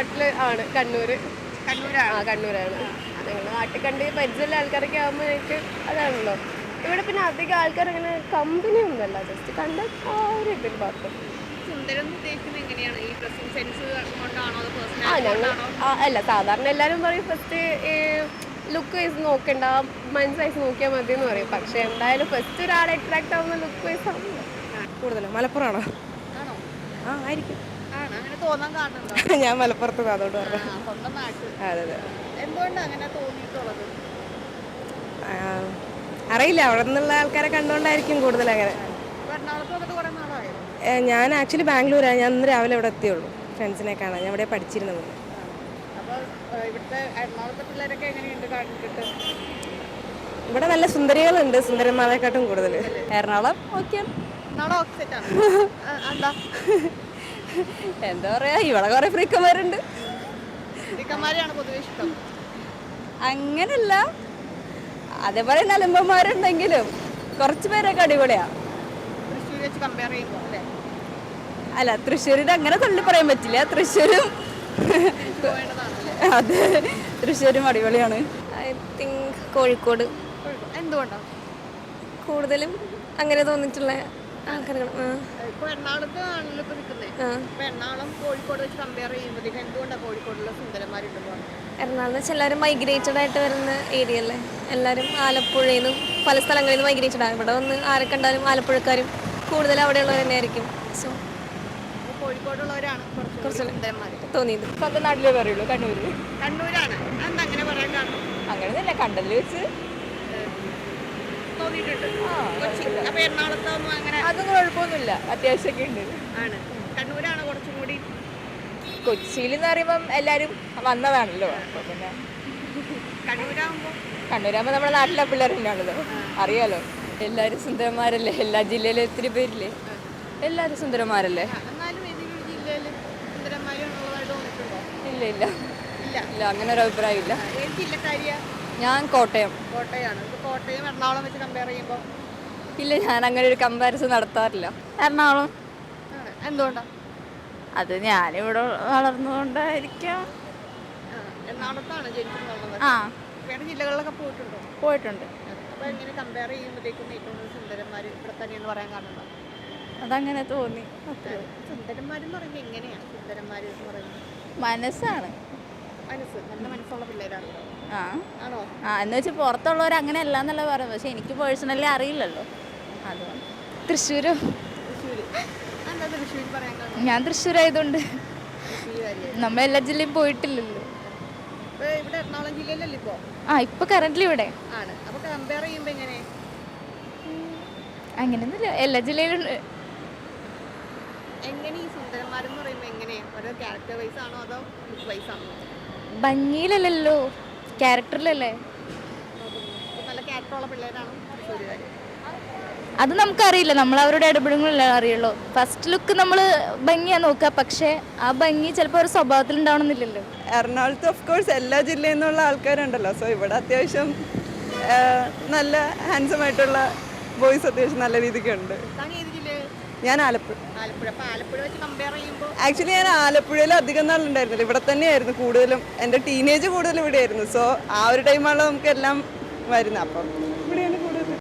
നാട്ടിൽ ആണ്. കണ്ണൂർ കണ്ണൂരാണ്. ആ കണ്ണൂരാണ്. ഞങ്ങളുടെ നാട്ടിൽ കണ്ട് പരിചയമുള്ള ആൾക്കാരൊക്കെ ആകുമ്പോൾ എനിക്ക് അതാണല്ലോ. ഇവിടെ പിന്നെ അധികം ആൾക്കാർ അങ്ങനെ കമ്പനി ഒന്നുമല്ല. ജസ്റ്റ് കണ്ട് ആ ഒരു ഇതിൽ മാത്രം. സുന്ദരം ഉദ്ദേശിക്കുന്നത് എങ്ങനെയാണ്? ഈ ഡ്രസ്സിംഗ് സെൻസ് കൊണ്ടാണോ? അതോ ആ ഞങ്ങൾ അല്ല സാധാരണ എല്ലാവരും പറയും ഫസ്റ്റ് ലുക്ക് വൈസ് നോക്കണ്ട മൈൻഡ് വൈസ് നോക്കിയാൽ മതി എന്ന് പറയും. പക്ഷെ എന്തായാലും ഫസ്റ്റ് ഒരാളെ അട്രാക്ട് ആവുന്ന ലുക്ക് വൈസ് ആണല്ലോ. കൂടുതലും മലപ്പുറമാണോ? ആണോ? ആ ആയിരിക്കും. ഞാൻ മലപ്പുറത്ത് അതുകൊണ്ട് പറഞ്ഞു. അതെ അതെ. അറിയില്ല. അവിടെ നിന്നുള്ള ആൾക്കാരെ കണ്ടുകൊണ്ടായിരിക്കും കൂടുതൽ അങ്ങനെ. ഞാൻ ആക്ച്വലി ബാംഗ്ലൂരാണ് ഞാൻ ഇന്ന് രാവിലെ ഇവിടെ എത്തിയുള്ളൂ. ഫ്രണ്ട്സിനെ കാണാൻ. ഞാൻ ഇവിടെ പഠിച്ചിരുന്നത്. ഇവിടെ നല്ല സുന്ദരികളുണ്ട്. സുന്ദരന്മാരെക്കാട്ടും കൂടുതൽ എറണാകുളം ഓക്കെ. എന്താ? എന്താ പറയാ ഇവിടെ കുറെ ഫ്രീക്കന്മാരുണ്ട് ചിക്കന്മാരെയാണ് പൊതുവെ ഇഷ്ടം. അങ്ങനല്ല. അതേപോലെ നലമ്പന്മാരുണ്ടെങ്കിലും കുറച്ച് പേരൊക്കെ അടിപൊളിയാ. തൃശ്ശൂർ കമ്പയർ ചെയ്യുമ്പോൾ അല്ല? തൃശ്ശൂരിന് അങ്ങനെ തള്ളി പറയാൻ പറ്റില്ല. തൃശ്ശൂരും അതെ തൃശ്ശൂരും അടിപൊളിയാണ്. I think Kozhikode. എന്തുകൊണ്ടാണ് കൂടുതലും അങ്ങനെ തോന്നിയിട്ടുള്ള ഇപ്പൊ എറണാകുളത്ത് ആണല്ലോ ഇപ്പൊ നിൽക്കുന്നത് ഇപ്പൊ എറണാകുളം കോഴിക്കോട് വെച്ച് കമ്പയർ ചെയ്യുമ്പോഴത്തേക്ക് എന്തുകൊണ്ടാണ് കോഴിക്കോടുള്ള സുന്ദരന്മാരുണ്ടെന്ന് പറഞ്ഞു. എറണാകുളം വെച്ചാൽ എല്ലാവരും മൈഗ്രേറ്റഡ് ആയിട്ട് വരുന്ന ഏരിയ അല്ലേ? എല്ലാവരും ആലപ്പുഴയിൽ നിന്നും പല സ്ഥലങ്ങളിൽ നിന്ന് മൈഗ്രേറ്റഡ് ആണ് ഇവിടെ വന്ന് ആരെ കണ്ടാലും ആലപ്പുഴക്കാരും കൂടുതൽ അവിടെയുള്ളവർ തന്നെ ആയിരിക്കും സോ അപ്പൊ കോഴിക്കോടുള്ളവരാണ് കുറച്ച് സുന്ദരന്മാർ തോന്നിയത്. സ്വന്തം നാട്ടിലേ പറയുള്ളൂ കണ്ണൂര്. കണ്ണൂരാണ്. അങ്ങനെ പറയാൻ കാരണം? അങ്ങനെയൊന്നുമില്ല കണ്ടതിൽ വെച്ച്. തോന്നിയിട്ടുണ്ട്. കൊച്ചി. അപ്പൊ എറണാകുളത്തൊന്നും അങ്ങനെ അതൊന്നും കുഴപ്പമൊന്നുമില്ല. അത്യാവശ്യമൊക്കെ ഉണ്ട്. ആണ്. കണ്ണൂരാണ് കുറച്ചും കൂടി. കൊച്ചിയിൽ എന്ന് പറയുമ്പം എല്ലാവരും വന്നതാണല്ലോ. കണ്ണൂരാകുമ്പോ പിന്നെ കണ്ണൂരാകുമ്പോൾ നമ്മുടെ നാട്ടിലെ പിള്ളേർ തന്നെയാണല്ലോ. അറിയാലോ? എല്ലാരും സുന്ദരന്മാരല്ലേ? എല്ലാ ജില്ലയിലും ഒത്തിരി പേരില്ലേ? എല്ലാവരും സുന്ദരന്മാരല്ലേ? ഇല്ല ഇല്ല. ഇല്ല. അങ്ങനെ ഒരു അഭിപ്രായം ഇല്ല ഞാൻ കോട്ടയം. കോട്ടയാണ്. ഇത് കോട്ടയം എറണാകുളം വെച്ച് കമ്പയർ ചെയ്യുമ്പോൾ ഇല്ല ഞാൻ അങ്ങനെ ഒരു കമ്പാരിസൺ നടത്താറില്ല. എറണാകുളം? എന്തുകൊണ്ടാണ് അത് ഞാനിവിടെ വളർന്നുകൊണ്ടായിരിക്കാം. എറണാകുളത്താണ് ആ. വേറെ ജില്ലകളിലൊക്കെ പോയിട്ടുണ്ടോ? പോയിട്ടുണ്ട്. അപ്പോൾ എങ്ങനെ കമ്പയർ ചെയ്യുമ്പോഴത്തേക്കും ഏറ്റവും കൂടുതൽ സുന്ദരന്മാർ ഇവിടെ തന്നെയെന്ന് പറയാൻ കാരണം അതങ്ങനെ തോന്നി. സുന്ദരന്മാരെന്ന് പറയുമ്പോൾ എങ്ങനെയാണ് സുന്ദരന്മാർ എന്ന് പറയുന്നത്? മനസ്സാണ്. മനസ്സ് നല്ല മനസ്സുള്ള പിള്ളേരാണ് ആ. ആണോ? ആ എന്ന് വെച്ചാൽ പുറത്തുള്ളവർ അങ്ങനെയല്ല എന്നല്ല പറയുന്നത്. പക്ഷെ എനിക്ക് പേഴ്സണലി അറിയില്ലല്ലോ. അതുകൊണ്ട്. തൃശ്ശൂരോ. തൃശ്ശൂർ എന്താ തൃശ്ശൂർ ആയതുകൊണ്ട് ഞാൻ നമ്മൾ എല്ലാ ജില്ലയും പോയിട്ടില്ലല്ലോ. എറണാകുളം ജില്ലയിലല്ലേ ഇപ്പോൾ ആ ഇപ്പൊ കറന്റ് ഇവിടെ. ആണ്. അപ്പോൾ കമ്പയർ ചെയ്യുമ്പോൾ എങ്ങനെ? അങ്ങനെയൊന്നുമില്ല. എല്ലാ ജില്ലയിലും എങ്ങനെ ഈ സുന്ദരന്മാരെന്ന് പറയുമ്പോൾ എങ്ങനെയാണ് ഓരോ ക്യാരക്ടർ ആണോ അതോ ലുക്ക് ആണോ? ഭംഗിയിലല്ലല്ലോ. ക്യാരക്ടറിലല്ലേ? അത് നമുക്കറിയില്ല. നമ്മൾ അവരുടെ ഇടപെടലങ്ങളല്ലേ അറിയുള്ളൂ. ഫസ്റ്റ് ലുക്ക് നമ്മൾ ഭംഗിയാണ് നോക്കുക പക്ഷേ ആ ഭംഗി ചിലപ്പോൾ ഒരു സ്വഭാവത്തിൽ ഉണ്ടാവണമെന്നില്ലല്ലോ എറണാകുളത്ത് ഓഫ് കോഴ്സ് എല്ലാ ജില്ലയിൽ നിന്നുള്ള ആൾക്കാരുണ്ടല്ലോ. സോ ഇവിടെ അത്യാവശ്യം നല്ല ഹാൻസം ആയിട്ടുള്ള ബോയ്സ് അത്യാവശ്യം നല്ല രീതിക്ക് ഉണ്ട് താൻ ഏത് ജില്ലയിൽ ഞാൻ ആലപ്പുഴ ആക്ച്വലി ഞാൻ ആലപ്പുഴയിൽ അധികം നാളുണ്ടായിരുന്നില്ല. ഇവിടെ തന്നെയായിരുന്നു കൂടുതലും. എന്റെ ടീനേജ് കൂടുതലും ഇവിടെയായിരുന്നു. സോ ആ ഒരു ടൈമാണല്ലോ നമുക്ക് എല്ലാം വരുന്നത്. അപ്പം